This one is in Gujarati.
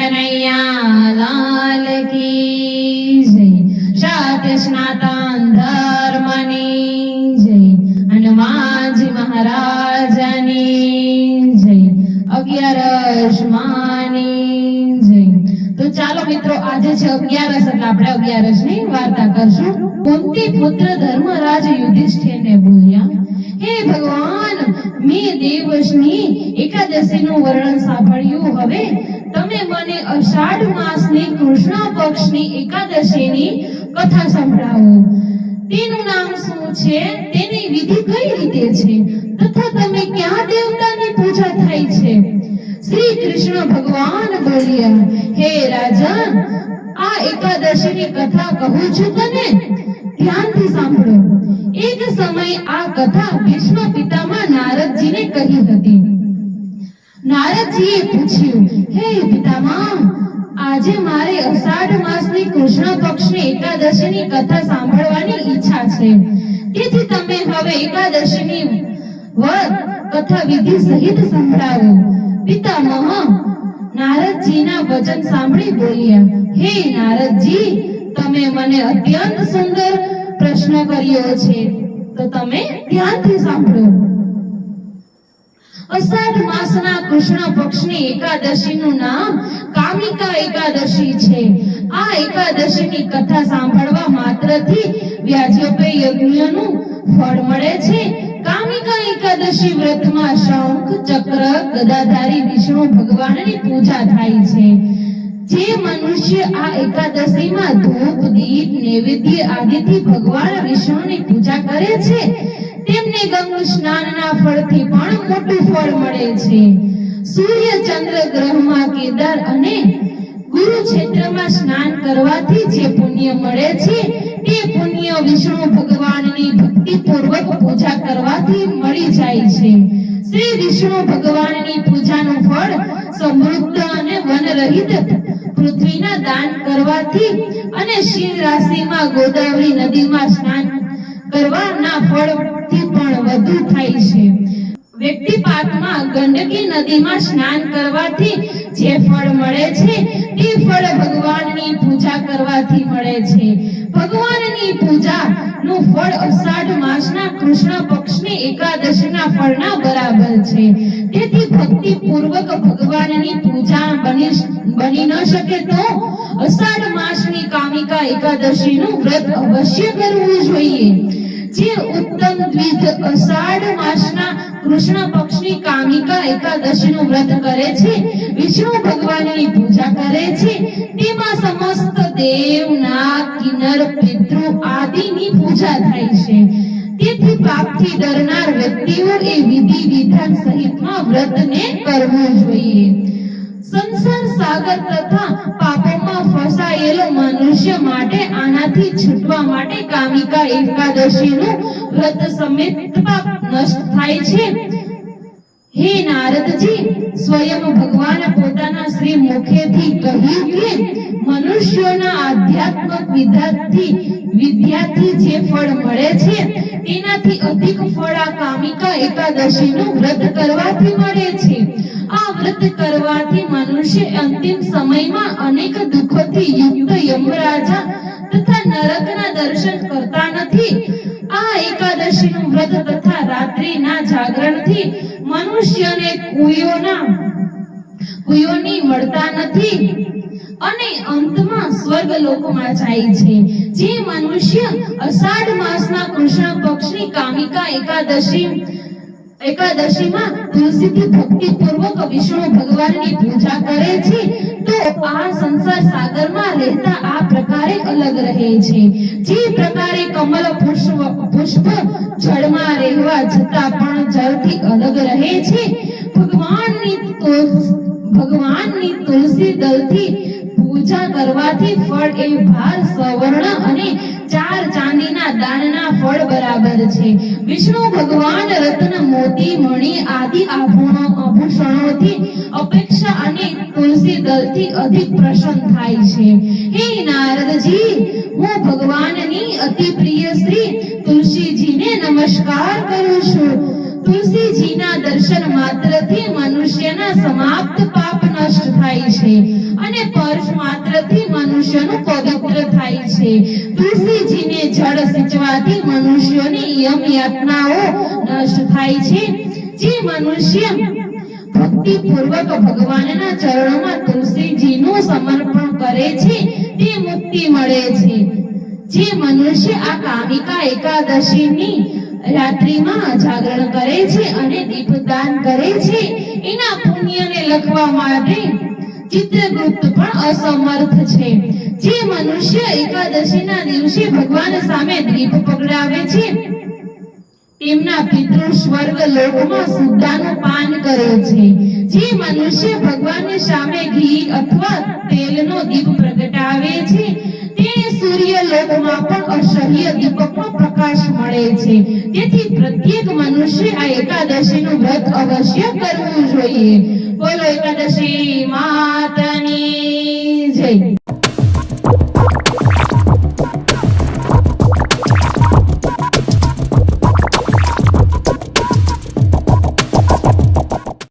કનૈયા લાલ ચાલો મિત્રો આજે અગિયારસ એટલે અગિયારસની વાર્તા કરશું. કુંતી પુત્ર ધર્મરાજ યુધિષ્ઠિરને બોલ્યા, હે ભગવાન, મેં દેવશની એકાદશીનું વર્ણન સાંભળ્યું. હવે તમે મને અષાઢ માસની કૃષ્ણ પક્ષની એકાદશીની કથા સંભળાવો. તેનું નામ શું છે? તેની વિધિ કઈ રીતે છે? તથા તમે ક્યાં દેવતાની પૂજા થાય છે? શ્રી કૃષ્ણ ભગવાન બોલ્યા, હે રાજા આ એકાદશીની કથા કહું છું તને. ધ્યાનથી સાંભળો. એક સમય આ કથા ભીષ્મ પિતામાં નારદજીને કહી હતી. નારદજીએ પૂછ્યું, હે પિતામહ, આજે મારે અષાઢ માસની કૃષ્ણ પક્ષની એકાદશીની કથા સાંભળવાની ઈચ્છા છે. તેથી તમે હવે એકાદશીની વ્રત કથા વિધિ સહિત સંભળાવો. પિતામહ નારદજીના વચન સાંભળી બોલ્યા, હે નારદજી, તમે મને અત્યંત સુંદર પ્રશ્ન કર્યો છે. તો તમે ધ્યાનથી સાંભળો? અષાઢ માસના કૃષ્ણ પક્ષની એકાદશીનું નામ કામિકા એકાદશી છે. આ એકાદશીની કથા સાંભળવા માત્રથી વ્યાજ્યોપેય યજ્ઞનું ફળ મળે છે. કામિકા એકાદશી વ્રતમાં શંખ, ચક્ર, ગદાધારી, વિષ્ણુ ભગવાનની પૂજા થાય છે. જે મનુષ્ય આ એકાદશીમાં ધૂપ, દીપ, નૈવેદ્ય આદિથી ભગવાન વિષ્ણુની પૂજા કરે છે તેમને ગંગ સ્નાનના ફળથી પણ મોટું ફળ મળે છે. સૂર્ય ચંદ્ર ગ્રહમાં કેદાર અને ગુરુક્ષેત્રમાં સ્નાન કરવાથી જે પુણ્ય મળે છે, તે પુણ્ય વિષ્ણુ ભગવાનની ભક્તિપૂર્વક પૂજા કરવાથી મળી જાય છે. શ્રી વિષ્ણુ ભગવાનની પૂજાનું ફળ સમૃદ્ધ અને વનરહિત પૃથ્વીના દાન કરવાથી અને શિવ રાશિમાં ગોદાવરી નદીમાં સ્નાન કરવાના ફળથી પણ થાય છે. વ્યક્તિપાતમાં ગંડકી નદીમાં સ્નાન કરવાથી જે ફળ મળે છે, તે ફળ ભગવાનની પૂજા કરવાથી મળે છે. ભગવાનની પૂજા નું ફળ અષાઢ માસના કૃષ્ણ પક્ષની એકાદશીના ફળના બરાબર છે. તેથી ભક્તિ પૂર્વક ભગવાનની પૂજા બની બની ન શકે તો અષાઢ માસની કામિકા એકાદશીનું વ્રત અવશ્ય કરવું જોઈએ. જે ઉત્તમ દ્વિજ અષાઢ માસના કૃષ્ણ પક્ષની કામિકા એકાદશીનું વ્રત કરે છે, વિષ્ણુ ભગવાનની પૂજા કરે છે, તેમાં સમસ્ત દેવ નાગ કિન્નર, પિતૃ આદિની પૂજા થાય છે. તેથી પાપથી ડરનાર વ્યક્તિઓ એ વિધિ વિધાન સહિતમાં વ્રતને કરવું જોઈએ. સંસાર સાગર તથા પાપોમાં ફસાયેલો મનુષ્ય માટે આનાથી છૂટવા માટે કામિકા એકાદશીનું વ્રત સમેત પાપ નષ્ટ થાય છે. હે નારદજી, સ્વયં ભગવાન પોતાના શ્રી મુખેથી કહ્યું કે મનુષ્યોના આધ્યાત્મક વિદ્યાથી વિદ્યાથી જે ફળ મળે છે તેનાથી અધિક ફળ આ કામિકા એકાદશીનું વ્રત કરવાથી મળે છે. આ વ્રત કરવાથી મનુષ્ય અંતિમ સમયમાં અનેક દુઃખોથી યુક્ત યમરાજા તથા નરકના દર્શન કરતા નથી. આ એકાદશીનું વ્રત તથા રાત્રિના જાગરણથી મનુષ્યને કુયોના કુયોની મળતા નથી અને અંતમાં સ્વર્ગ લોકમાં જાય છે. જે મનુષ્ય અષાઢ માસના કૃષ્ણ પક્ષની કામિકા એકાદશી એકાદશીમાં તુલસીથી ભક્તિપૂર્વક વિષ્ણુ ભગવાનની પૂજા કરે છે, તો આ સંસાર સાગરમાં રહેતા આ પ્રકારે અલગ રહે છે. જે પ્રકારે કમલ પુષ્પ પુષ્પ જળમાં રહેવા જતા પણ જળથી અલગ રહે છે. ભગવાનની ભગવાનની તુલસી દળથી પૂજા કરવાથી ફળ એ ભાર, સવર્ણ અને ચાર ચાંદીના દાનના ફળ બરાબર છે. વિષ્ણુ ભગવાન રત્ન મોતી, મણિ આદિ આભૂષણો આભૂષણોથી અપેક્ષા અને તુલસી દળથી અધિક પ્રસન્ન થાય છે. હે નારદજી, હું ભગવાનની અતિ પ્રિય શ્રી તુલસીજીને નમસ્કાર કરું છું. તુલસીજીના દર્શન માત્રથી મનુષ્યના સમાપ્ત પાપ નષ્ટ થાય છે અને પરમાત્મા મનુષ્યનું પવિત્ર થાય છે. જળ સિંચવાથી મનુષ્યોની યમ યાતનાઓ નષ્ટ થાય છે. જે મનુષ્ય ભક્તિપૂર્વક ભગવાનના ચરણોમાં તુલસીજીનું સમર્પણ કરે છે, તે મુક્તિ મળે છે. જે મનુષ્ય આ કામિકા એકાદશીની રાત્રિમાં જાગરણ કરે છે અને દીપદાન કરે છે, એના પુણ્યને લખવા માટે ચિત્રગુપ્ત પણ અસમર્થ છે. જે મનુષ્ય એકાદશીના દિવસે ભગવાન સામે દીપ પકડાવે છે, તેમના પિતૃ સ્વર્ગ લોકમાં સુદ્ધાનું પાન કરે છે. જે મનુષ્ય ભગવાનની સામે ઘી અથવા તેલનો દીપ પ્રગટાવે છે, તેને સૂર્ય લોકમાં પણ અસહ્ય દીપકનો પ્રકાશ મળે છે. તેથી પ્રત્યેક મનુષ્ય આ એકાદશીનું વ્રત અવશ્ય કરવું જોઈએ. બોલો એકાદશી માતાની જય.